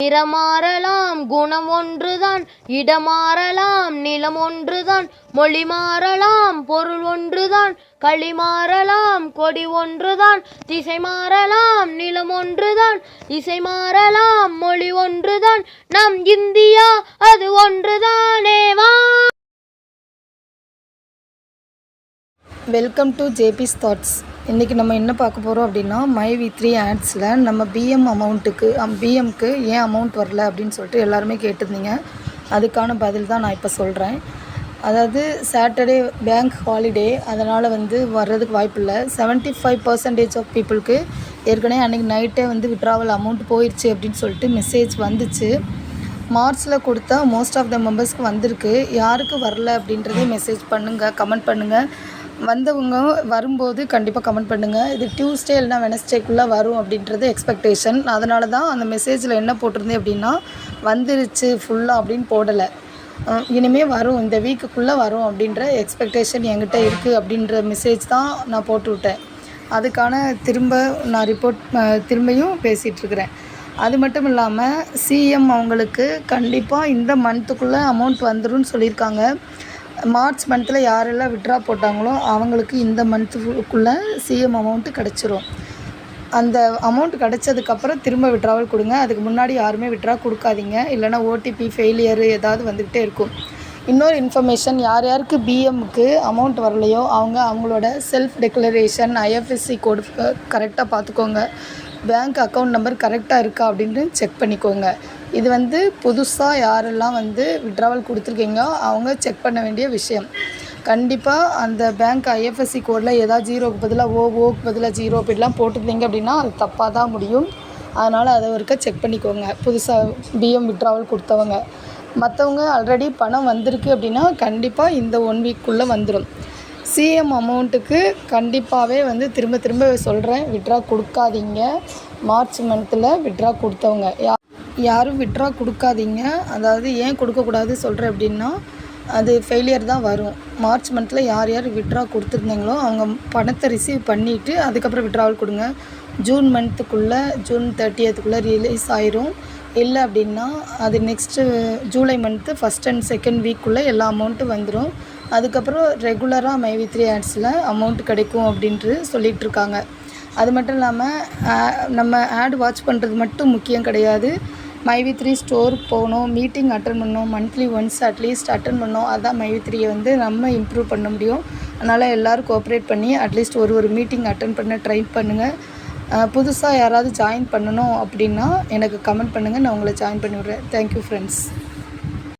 நிறமாறலாம் குணம் ஒன்றுதான் இடமாறலாம் நிலம் ஒன்றுதான் மொழி மாறலாம் பொருள் ஒன்றுதான் களி மாறலாம் கொடி ஒன்றுதான் திசை மாறலாம் நிலம் ஒன்றுதான் இசை மாறலாம் மொழி ஒன்றுதான் நம் இந்தியா அது ஒன்றுதானே வா! வெல்கம் டு ஜேபிஸ் தாட்ஸ் இன்றைக்கி நம்ம என்ன பார்க்க போகிறோம் அப்படின்னா மை வி த்ரீ ஆட்ஸில் நம்ம பிஎம் அமௌண்ட்டுக்கு பிஎம்க்கு ஏன் அமௌண்ட் வரல அப்படின்னு சொல்லிட்டு எல்லாருமே கேட்டிருந்தீங்க. அதுக்கான பதில் தான் நான் இப்போ சொல்கிறேன் அதாவது சாட்டர்டே பேங்க் ஹாலிடே அதனால் வந்து வர்றதுக்கு வாய்ப்பு இல்லை. செவன்ட்டி ஃபைவ் பர்சன்டேஜ் ஆஃப் பீப்புளுக்கு ஏற்கனவே அன்றைக்கி நைட்டே வந்து விட்ராவல் அமௌண்ட் போயிடுச்சு அப்படின்னு சொல்லிட்டு மெசேஜ் வந்துச்சு. மார்ச்சில் கொடுத்தா மோஸ்ட் ஆஃப் த மெம்பர்ஸ்க்கு வந்திருக்கு. யாருக்கு வரல அப்படின்றதே மெசேஜ் பண்ணுங்கள் கமெண்ட் பண்ணுங்கள் வந்தவங்க வரும்போது கண்டிப்பாக கமெண்ட் பண்ணுங்கள் இது டியூஸ்டே இல்லைனா வெனஸ்டேக்குள்ளே வரும் அப்படின்றது எக்ஸ்பெக்டேஷன் அதனால தான் அந்த மெசேஜில் என்ன போட்டிருந்தேன் அப்படின்னா வந்துருச்சு ஃபுல்லாக அப்படின்னு போடலை. இனிமேல் இனிமே வரும் இந்த வீக்குக்குள்ளே வரும் அப்படின்ற எக்ஸ்பெக்டேஷன் என்கிட்ட இருக்குது அப்படின்ற மெசேஜ் தான் நான் போட்டு விட்டேன். அதுக்கான திரும்ப நான் ரிப்போர்ட் திரும்பியும் பேசிகிட்ருக்கிறேன் அது மட்டும் இல்லாமல் சிஎம் அவங்களுக்கு கண்டிப்பாக இந்த மந்த்துக்குள்ளே அமௌண்ட் வந்துடும் சொல்லியிருக்காங்க. மார்ச் மந்தில் யாரெல்லாம் விட்ரா போட்டாங்களோ அவங்களுக்கு இந்த மந்த்துக்குள்ளே சிஎம் அமௌண்ட்டு கிடச்சிரும். அந்த அமௌண்ட் கிடச்சதுக்கப்புறம் திரும்ப விட்ராவல் கொடுங்க. அதுக்கு முன்னாடி யாருமே விட்ரா கொடுக்காதீங்க. இல்லைனா ஓடிபி ஃபெயிலியரு ஏதாவது வந்துக்கிட்டே இருக்கும். இன்னொரு இன்ஃபர்மேஷன் யார் யாருக்கு பிஎம்க்கு அமௌண்ட் வரலையோ அவங்க அவங்களோட செல்ஃப் டெக்ளரேஷன் ஐஎஃப்எஸ்சி கோடு கரெக்டாக பார்த்துக்கோங்க. பேங்க் அக்கௌண்ட் நம்பர் கரெக்டாக இருக்கா அப்படின்னு செக் பண்ணிக்கோங்க. இது வந்து புதுசாக யாரெல்லாம் வந்து விட்ராவல் கொடுத்துருக்கீங்களோ அவங்க செக் பண்ண வேண்டிய விஷயம். கண்டிப்பாக அந்த பேங்க் ஐஎஃப்எஸ்சி கோடில் ஏதாவது ஜீரோக்கு பதிலாக ஓ ஓக்கு பதிலாக ஜீரோ அப்படிலாம் போட்டிருந்தீங்க அப்படின்னா அது தப்பாக தான் முடியும். அதனால் அதை ஒருக்க செக் பண்ணிக்கோங்க. புதுசாக பிஎம் விட்ராவல் கொடுத்தவங்க. மற்றவங்க ஆல்ரெடி பணம் வந்திருக்கு அப்படின்னா கண்டிப்பாக இந்த ஒன் வீக்குள்ளே வந்துடும் சிஎம் அமௌண்ட்டுக்கு கண்டிப்பாகவே வந்து திரும்ப திரும்ப சொல்கிறேன் விட்ரா கொடுக்காதீங்க. மார்ச் மந்தில் விட்ரா கொடுத்தவங்க. யா யாரும் விட்ரா கொடுக்காதீங்க. அதாவது ஏன் கொடுக்கக்கூடாது சொல்கிறேன் அப்படின்னா அது ஃபெயிலியர் தான் வரும். மார்ச் மந்தில் யார் யார் விட்ரா கொடுத்துருந்தீங்களோ அவங்க பணத்தை ரிசீவ் பண்ணிவிட்டு அதுக்கப்புறம் விட்ராவல் கொடுங்க. ஜூன் மந்த்துக்குள்ளே ஜூன் தேர்ட்டியத்துக்குள்ளே ரிலீஸ் ஆயிரும். இல்லை அப்படின்னா அது next July month first and second வீக்குள்ளே எல்லா அமௌண்ட்டும் வந்துடும் அதுக்கப்புறம் ரெகுலராக மைவி த்ரீ ஆட்ஸில் அமௌண்ட் கிடைக்கும் அப்படின்ட்டு சொல்லிகிட்டு இருக்காங்க. அது மட்டும் இல்லாமல் நம்ம ஆட் வாட்ச் பண்ணுறது மட்டும் முக்கியம் கிடையாது. மைவி த்ரீ ஸ்டோர் போகணும் மீட்டிங் அட்டன் பண்ணணும் monthly once at least attend பண்ணணும். அதுதான் மைவி த்ரீயை வந்து நம்ம இம்ப்ரூவ் பண்ண முடியும். அதனால் எல்லோரும் கோஆப்ரேட் பண்ணி அட்லீஸ்ட் ஒரு ஒரு மீட்டிங் அட்டன் பண்ண ட்ரை பண்ணுங்கள் புதுசாக யாராவது ஜாயின் பண்ணணும் அப்படின்னா எனக்கு கமெண்ட் பண்ணுங்கள் நான் உங்களை ஜாயின் பண்ணி விடுறேன். Thank you friends